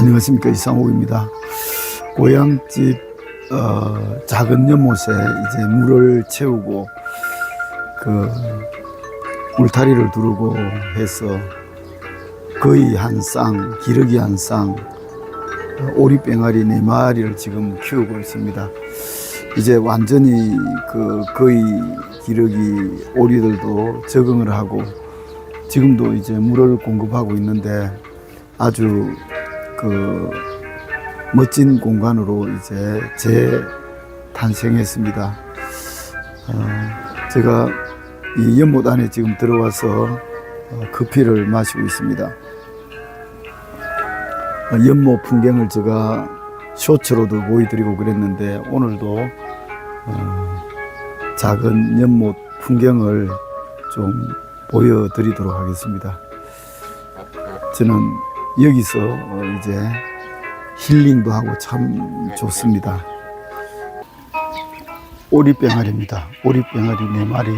안녕하십니까 이상욱입니다. 고향집 어, 작은 연못에 이제 물을 채우고 그 울타리를 두르고 해서 거의 한 쌍, 기러기 한 쌍, 어, 오리병아리 네 마리를 지금 키우고 있습니다. 이제 완전히 그 거의 기러기 오리들도 적응을 하고 지금도 이제 물을 공급하고 있는데 아주 그 멋진 공간으로 이제 재탄생했습니다. 어, 제가 이 연못 안에 지금 들어와서 어, 커피를 마시고 있습니다. 어, 연못 풍경을 제가 쇼츠로도 보여드리고 그랬는데 오늘도 어, 작은 연못 풍경을 좀 보여드리도록 하겠습니다. 저는 여기서 어, 이제 힐링도 하고 참 좋습니다. 오리병아리입니다. 오리병아리 네 마리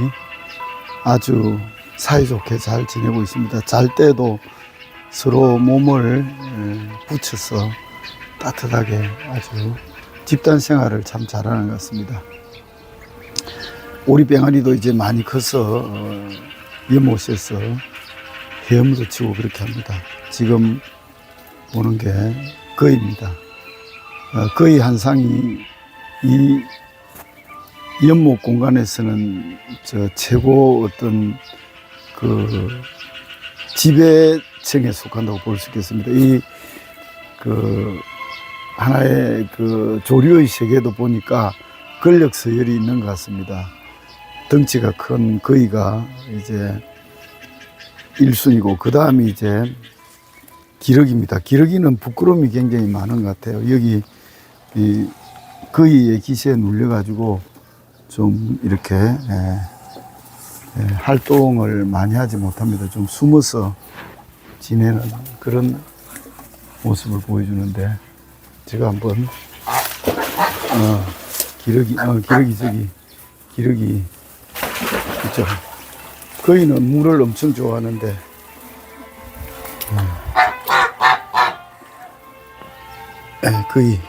아주 사이좋게 잘 지내고 있습니다. 잘 때도 서로 몸을 에, 붙여서 따뜻하게 아주 집단 생활을 참 잘하는 것 같습니다. 오리병아리도 이제 많이 커서 어, 연못에서 헤엄도 치고 그렇게 합니다. 지금 보는 게 거입니다. 어, 거의 한 상이 이 연못 공간에서는 저 최고 어떤 그 지배층에 속한다고 볼 수 있겠습니다. 이 그 하나의 그 조류의 세계도 보니까 권력 서열이 있는 것 같습니다. 덩치가 큰 거의가 이제 1순위고 그 다음이 이제 기러기입니다. 기러기는 부끄러움이 굉장히 많은 것 같아요. 여기 이 거의의 기세에 눌려가지고 좀 이렇게 예, 예, 활동을 많이 하지 못합니다. 좀 숨어서 지내는 그런 모습을 보여주는데 제가 한번 어, 기러기 어, 기러기 저기 기러기 있죠. 거의는 물을 엄청 좋아하는데 예, 거의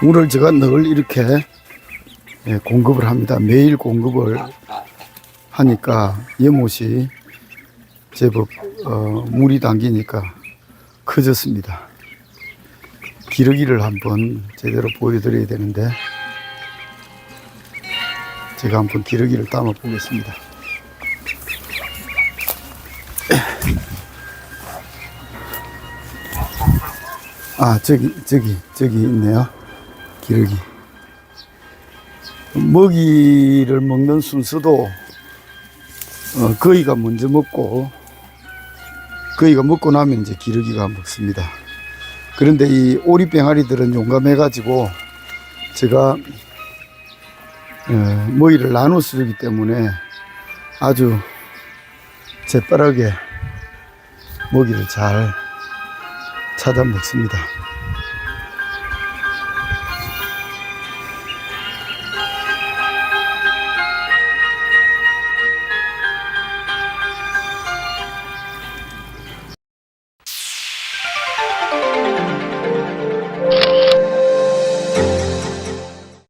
물을 제가 늘 이렇게 예, 공급을 합니다. 매일 공급을 하니까 연못이 제법 어, 물이 담기니까 커졌습니다. 기러기를 한번 제대로 보여드려야 되는데 제가 한번 기러기를 담아 보겠습니다. 아 저기 저기 저기 있네요. 기러기. 먹이를 먹는 순서도 어, 거위가 먼저 먹고 거위가 먹고 나면 이제 기러기가 먹습니다. 그런데 이 오리 병아리들은 용감해가지고 제가 모이를 나눠 쓰기 때문에 아주 재빠르게 모기를 잘 찾아 먹습니다.